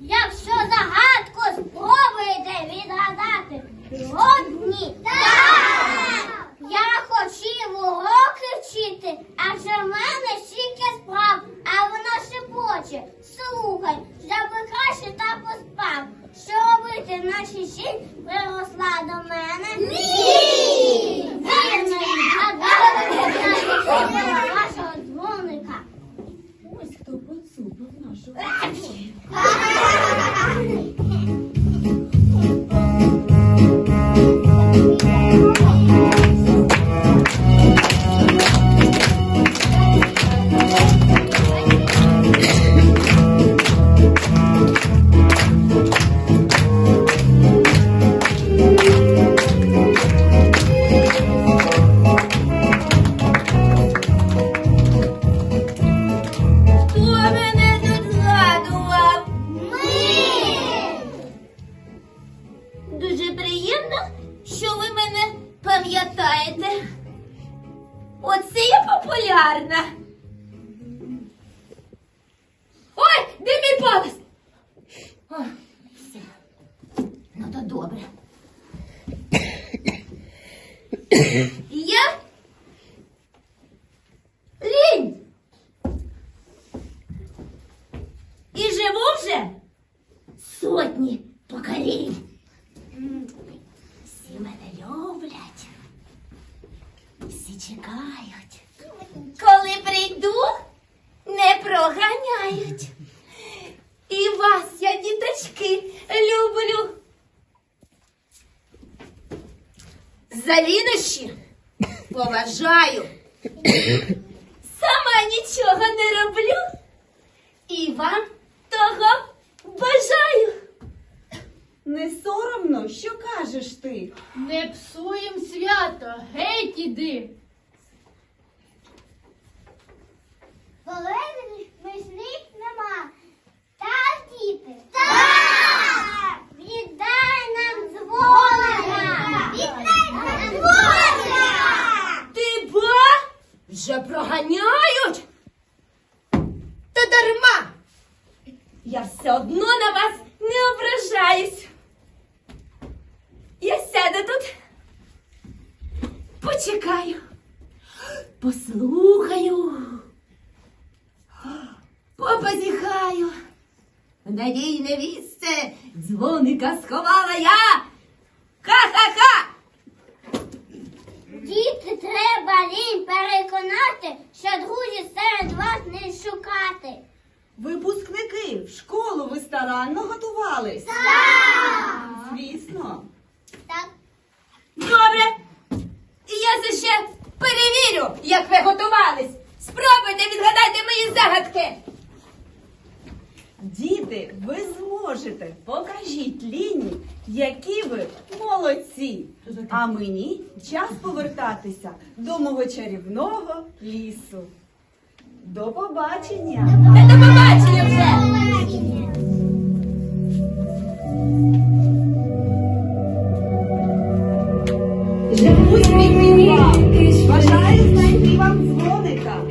Якщо загадку спробуєте відгадати, згодні. Так! Я хотів уроки вчити, адже в мене стільки справ, а вона шепоче. Слухай, щоб краще та поспав. Що робити наші сіль приросла до мене? Ні! Mm-hmm. Лінощі поважаю. Сама нічого не роблю. І вам того бажаю. Не соромно, що кажеш ти? Не псуєм свято, геть іди. Полезних мислів нема. Так, діти? Так! Віддай нам дзвоника! Віддай нам дзвоника! Ти ба? Вже проганяють? Та дарма. Я все одно на вас не ображаюсь. Я сяду тут. Почекаю. Послухаю. Попозіхаю. Надійне місце дзвоника сховала я. Ха-ха-ха! Діти, треба лінь переконати, що друзі серед вас не шукати. Випускники, в школу ви старанно готувались? Так! Звісно. Так. Добре. І я це ще перевірю, як ви готувались. Спробуйте відгадати мої загадки. Діти, ви зможете. Покажіть Ліні, які ви молодці. А мені час повертатися до мого чарівного лісу. До побачення! Успіхів вам! Бажаю знайти вам дзвоника.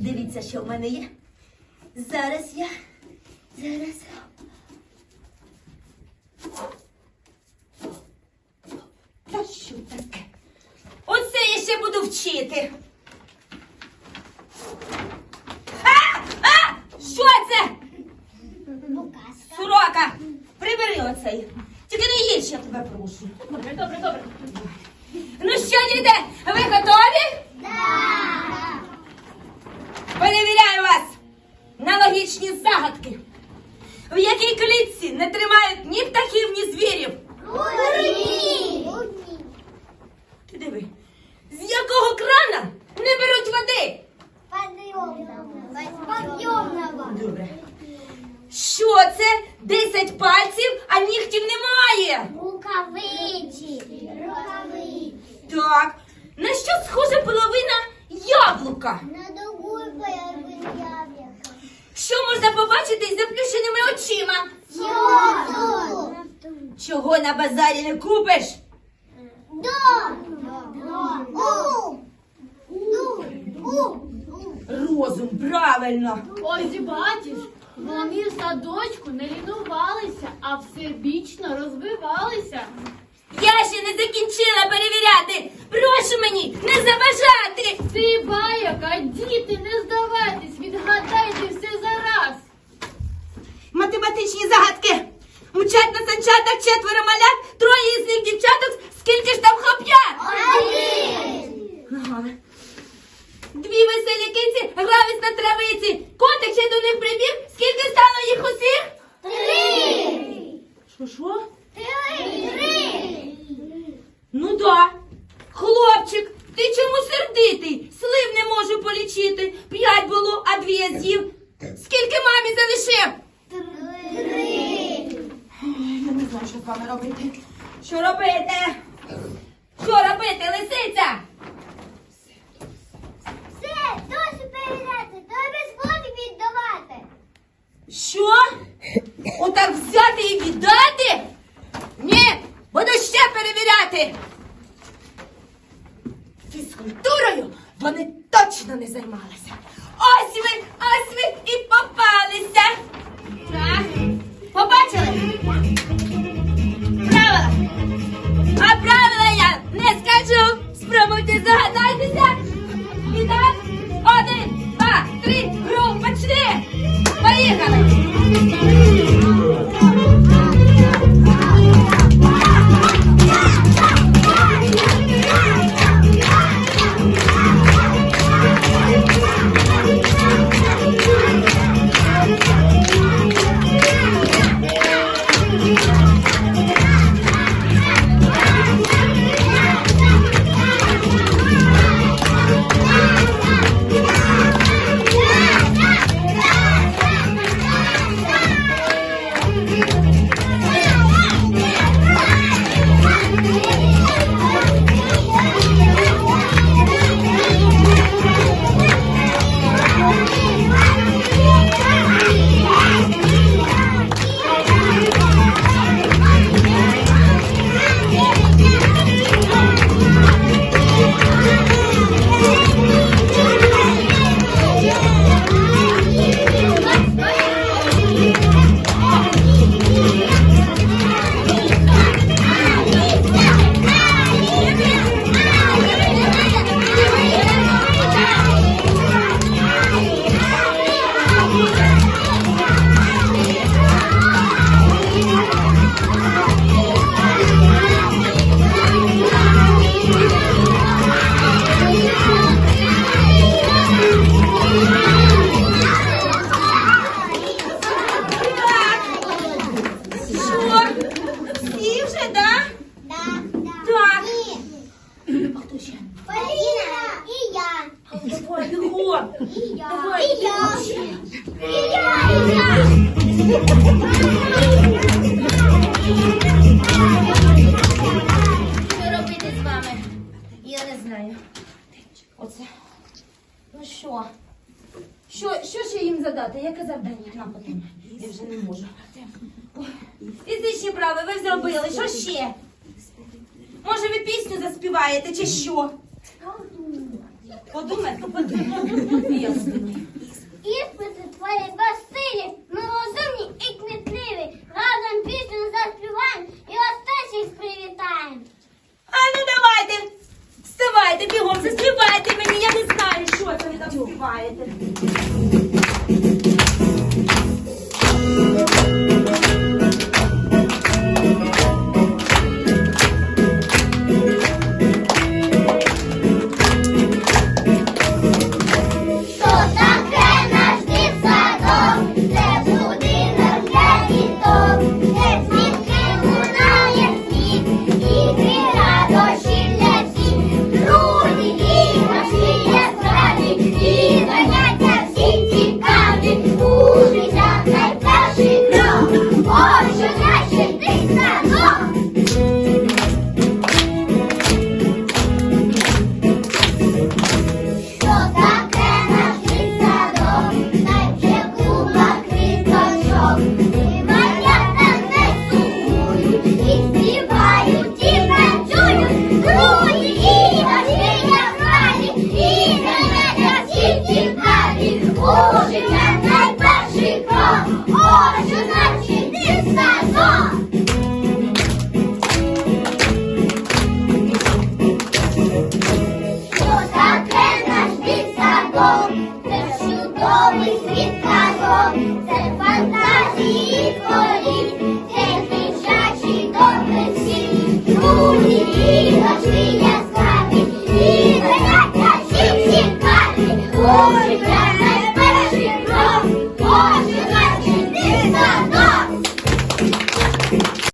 Дивіться, що в мене є. Зараз я. Зараз. Та що таке? Ще буду вчити. А! А! Що це? Сурока! Прибери оцей. Тільки не їж, я тебе прошу. Добре, добре, добре. Ну що, діти, ви готові? Так! Перевіряю вас на логічні загадки. В якій клітці не тримають ні птахів, ні звірів. Уні! Ти диви, з якого крана не беруть води? Подъемного. Добре. Що це? Десять пальців, а нігтів немає. Рукавиці. Рукавиці. Так, на що схожа половина яблука? На другую половину яблока. Що можна побачити із заплющеними очима? Воду. Чого на базарі не купиш? Дом. У. Розум, правильно. Ось бачиш, вони в садочку не лінувалися, а всебічно розвивалися. Я ще не закінчила перевіряти. Прошу мені не заважати. Ти баяка, діти, не здавайтесь, відгадайте все зараз. Математичні загадки. Мчать на санчатах четверо малят, троє із них дівчаток. Скільки ж там хлоп'ят? Ага. Дві веселі киці грались на травиці. Котик ще до них прибіг. Скільки стало їх усіх? Що що? Ну да. Хлопчик, ти чому сердитий? Слив не можу полічити. П'ять було, а дві я з'їв. Скільки мамі залишив? Ой, Я не знаю, що з вами робити. Що робити? Що робити, лисиця? Що робити з вами? Я не знаю. Оце. Ну що? Що, що ще їм задати? Яке завдання нам потрібно? Я вже не можу. Фізичні прави ви зробили. Що ще? Може, ви пісню заспіваєте чи що? Подумайте, подумайте. Іспити твої безсилі, ми розумні і кмітливі. Разом пісню заспіваємо і остачі привітаємо. А ну давайте! Вставайте, бігом, заспівайте мені, я не знаю, що це ви там співаєте.